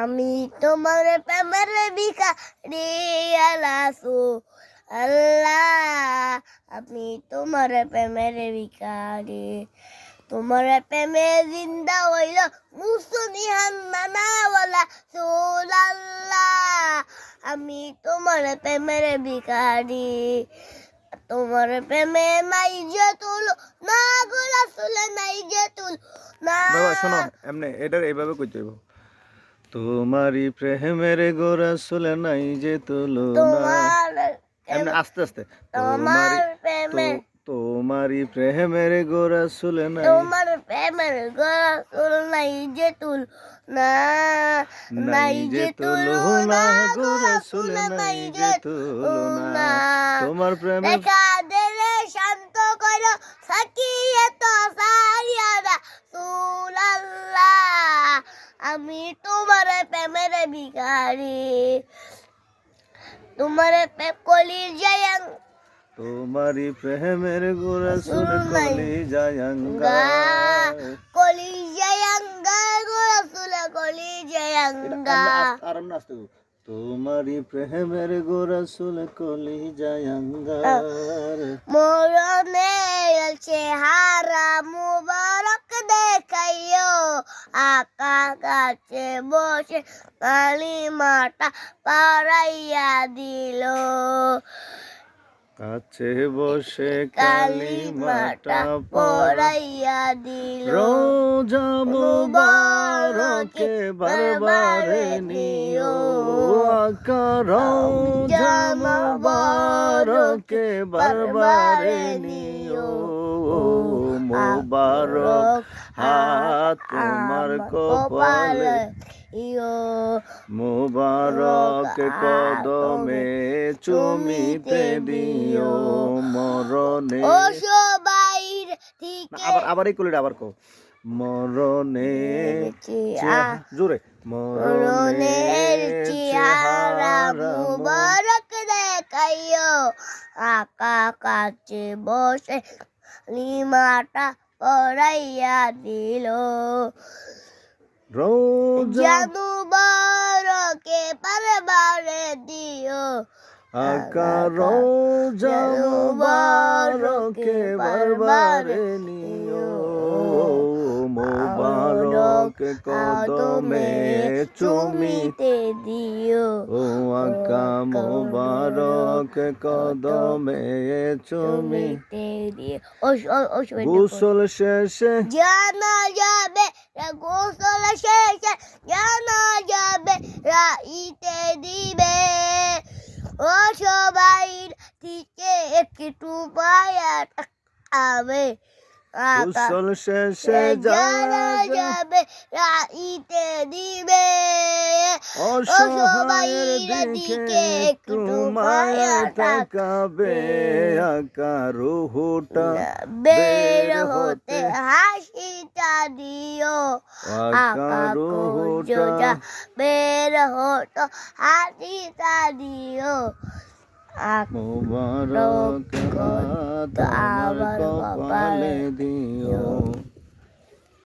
আমি তোমার প্রেমের ভিখারি আলাসু আল্লাহ। আমি তোমার প্রেমের ভিখারি তোমার প্রেমে জিন্দা হইল মুসুনি হান্নানাওয়ালা সুল আল্লাহ আমি তোমার প্রেমের ভিখারি তোমার প্রেমে নাই যে তুল না গোলা সুলে নাই যে তুল না বাবা শোনো এমনি এটার এইভাবে কইতে হইব। তোমারই প্রেমের গোরা সুলে নাই যে তুলনা এমনি আস্তে আস্তে। তোমার তোমারই প্রেমের গোরা সুলে নাই। তোমার প্রেমের গলা তুল নাই যে তুল না। নাই যে তুল না গোরা সুলে নাই যে তুলনা তোমার প্রেমের আমি তোমার প্রেমের ভিখারি। তোমার প্রেম কলি জয়ং তোমারই প্রেমের গোরা সুর কলি জায়াঙ্গা গা কলি জয়ঙ্গা রসুল কলি জয়ঙ্গা আর আমরা আসতে প্রেমের গোরা সুলে কলি জায়াঙ্গা মরণে চেহারা মুবারক দেখাইও। আকা গাছে বসে কালী মাটা পাড়াইয়া দিল। কাছে বসে কালী কালী মাটা মাটা পড়াইয়া দিল। রোজা মুবারকে বারবারে নিও। আকা রোজা মুবারকে বারবারে নিও মুবারক হাত তোমার কপালে ইয়ো মুবারক কদমে চুমিতে দিও। মরণে। আবার আবার এই কলিটা আবার কো মরণে জোরে। রনের চেহারা আকা কাছে বসে লিমাটা পড়াইয়া দিল। জাদু বরকে পারবারে দিও। আকা রোজা মুবারকে বারবারে নিও। মুবারক কদমে চুমিতে দিও। ও আকা মুবারক কদমে চুমি চুমিতে দিও গোসল শেষে জানা যাবে রা গোসল শেষে জানা যাবে রাইতে দিবে। ও সবাই থেকে একটু পায়া আবে গোসল শেষে যারা যাবে রাইতে দিবে অসহায়ের দিকে একটু মায়া তাকাবে আকা রুহুটা বের হতে হাসিটা দিও আকা রুহুটা বের হতো হাসিটা দিও মুবারক আমার কপালে দিও।